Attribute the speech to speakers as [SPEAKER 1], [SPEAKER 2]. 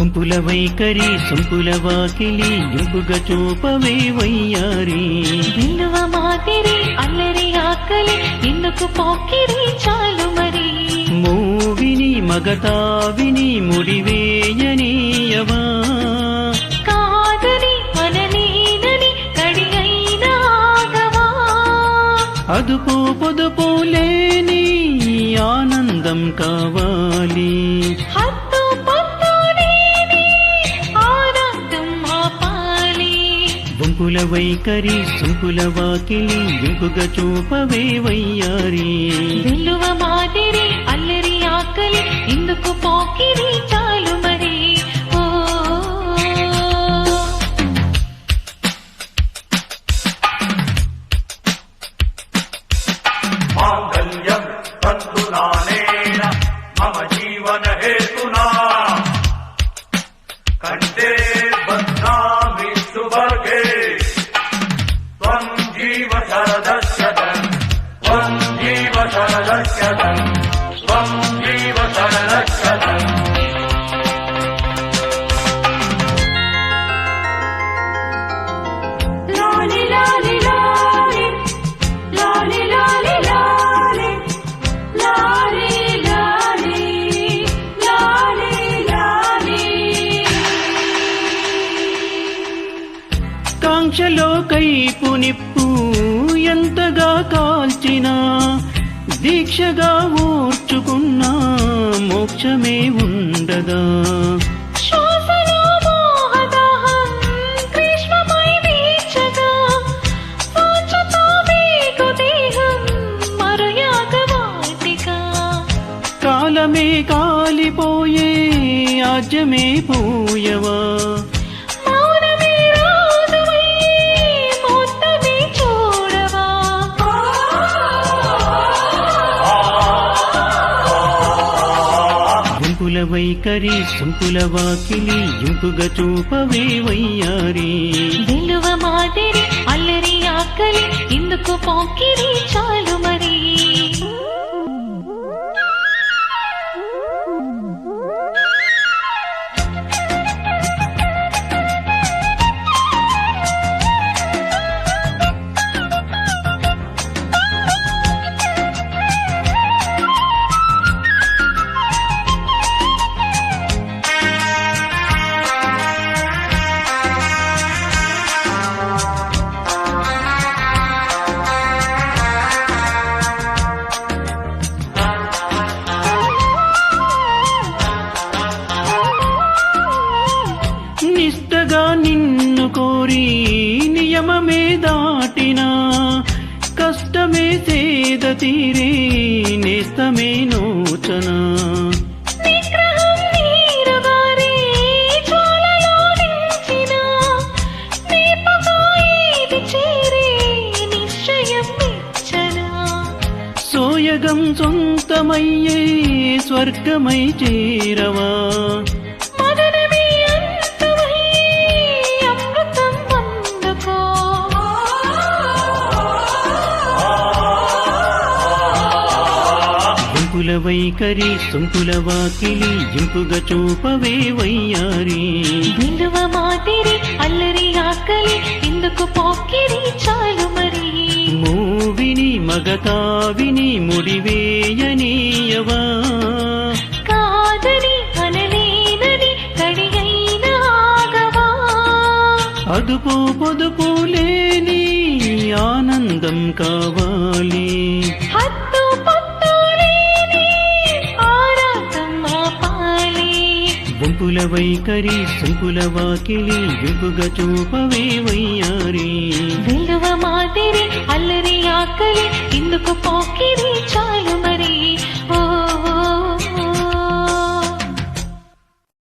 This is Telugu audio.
[SPEAKER 1] గుంపుల వైఖరి సొంపుల వాకిలి ఇంపుగా చూపవే వయ్యారి.
[SPEAKER 2] విలువ మాదిరి అల్లరి ఆకలి ఎందుకు పోకిరి చాలు మరి?
[SPEAKER 1] మూవిని మగతావిని
[SPEAKER 2] ఆగవా
[SPEAKER 1] అదుపు పొదుపు లేని ఆనందం కావాలి. గుంపుల వైఖరి సుంకుల వాకిలి ఇంపుగా చూపవే వయ్యారి.
[SPEAKER 2] మాదిరి అల్లరి ఆకలి
[SPEAKER 1] కాంక్షలో కైపు నిప్పు ఎంతగా కాల్చినా దీక్షగా ఓర్చుకున్నా మోక్షమే ఉండదా? కాలమే కాలిపోయే ఆజ్యమే పూయవా? గుంపుల వైఖరి సుంకుల వాకిలి ఇంపుగా చూపవే వయ్యారి.
[SPEAKER 2] విలువ మాదిరి అల్లరి ఆకలి ఇందుకు పోకిరి చాలు మరి.
[SPEAKER 1] కష్టమే దాటినా కష్టమే సేద తీరే నేస్తమే నోచనా సోయగం సొంతమయ్యే స్వర్గమై చేరవా. వైఖరి సొంపుల వాకిలి ఇంపుగా చూపవే వయ్యారి.
[SPEAKER 2] విలువ మాదిరి అల్లరి ఆకలి ఇందుకు పోకిరి చాలు మరి?
[SPEAKER 1] మూవిని మగతావిని ముడివేయనీయవా?
[SPEAKER 2] కాదని అనలేనని కడిగైన ఆగవా
[SPEAKER 1] అదుపు పొదుపు లేని ఆనందం కావాలి. గుంపుల వైఖరి సొంపుల వాకిలి విపుగా చూపవే వయ్యారి.
[SPEAKER 2] విలువ మాదిరి అల్లరి ఆకలి ఇందుకు పోకిరి.